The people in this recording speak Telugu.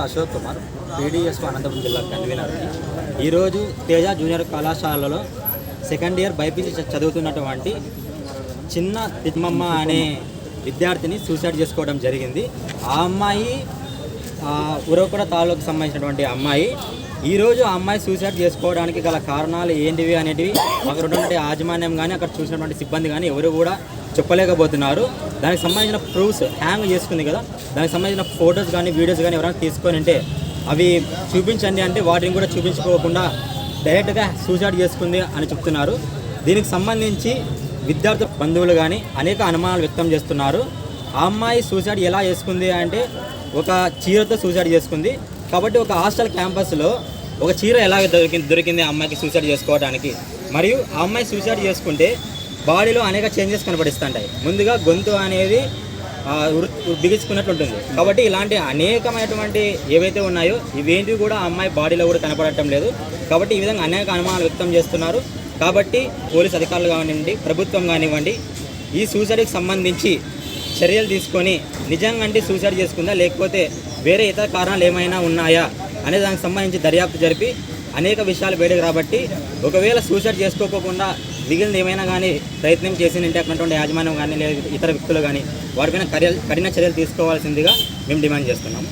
పేరు అశోక్ కుమార్. పీడిఎస్ అనంతపురం జిల్లా కన్వీనర్ని ఈరోజు తేజ జూనియర్ కళాశాలలో సెకండ్ ఇయర్ బైపీసీ చదువుతున్నటువంటి చిన్న తిమ్మమ్మ అనే విద్యార్థిని సూసైడ్ చేసుకోవడం జరిగింది. ఆ అమ్మాయి ఉరవకుడ తాలూకు సంబంధించినటువంటి అమ్మాయి ఈరోజు ఆ అమ్మాయి సూసైడ్ చేసుకోవడానికి గల కారణాలు ఏంటివి అనేటివి అక్కడ ఉన్నటువంటి యాజమాన్యం కానీ అక్కడ చూసినటువంటి సిబ్బంది కానీ ఎవరు కూడా చెప్పలేకపోతున్నారు. దానికి సంబంధించిన ప్రూఫ్స్ హ్యాంగ్ చేసుకుంది కదా. దానికి సంబంధించిన ఫొటోస్ కానీ వీడియోస్ కానీ ఎవరైనా తీసుకొని ఉంటే అవి చూపించండి అంటే వాటిని కూడా చూపించుకోకుండా డైరెక్ట్గా సూసైడ్ చేసుకుంది అని చెప్తున్నారు. దీనికి సంబంధించి విద్యార్థి బంధువులు కానీ అనేక అనుమానాలు వ్యక్తం చేస్తున్నారు. ఆ అమ్మాయి సూసైడ్ ఎలా చేసుకుంది అంటే ఒక చీరతో సూసైడ్ చేసుకుంది. కాబట్టి ఒక హాస్టల్ క్యాంపస్లో ఒక చీర ఎలా దొరికింది దొరికింది అమ్మాయికి సూసైడ్ చేసుకోవడానికి? మరియు ఆ అమ్మాయి సూసైడ్ చేసుకుంటే బాడీలో అనేక చేంజెస్ కనబడిస్తుంటాయి ముందుగా గొంతు అనేది ఆ, బిగించుకున్నట్లు ఉంటుంది కాబట్టి ఇలాంటి అనేకమైనటువంటి ఏవైతే ఉన్నాయో ఇవేంటివి కూడా అమ్మాయి బాడీలో కూడా కనపడటం లేదు. కాబట్టి ఈ విధంగా అనేక అనుమానాలు వ్యక్తం చేస్తున్నారు. కాబట్టి పోలీస్ అధికారులు కానివ్వండి ప్రభుత్వం కానివ్వండి ఈ సూసైడ్కి సంబంధించి చర్యలు తీసుకొని నిజంగా అంటే సూసైడ్ చేసుకుందా లేకపోతే వేరే ఇతర కారణాలు ఏమైనా ఉన్నాయా? అనే దానికి సంబంధించి దర్యాప్తు జరిపి అనేక విషయాలు బయటకు రాబట్టి ఒకవేళ సూసైడ్ చేసుకోకుండా మిగిలిన ఏమైనా కానీ ప్రయత్నం చేసిందంటే అక్కడ యాజమాన్యం కానీ లేదా ఇతర వ్యక్తులు కానీ వారిపైన కఠిన చర్యలు తీసుకోవాల్సిందిగా మేము డిమాండ్ చేస్తున్నాము.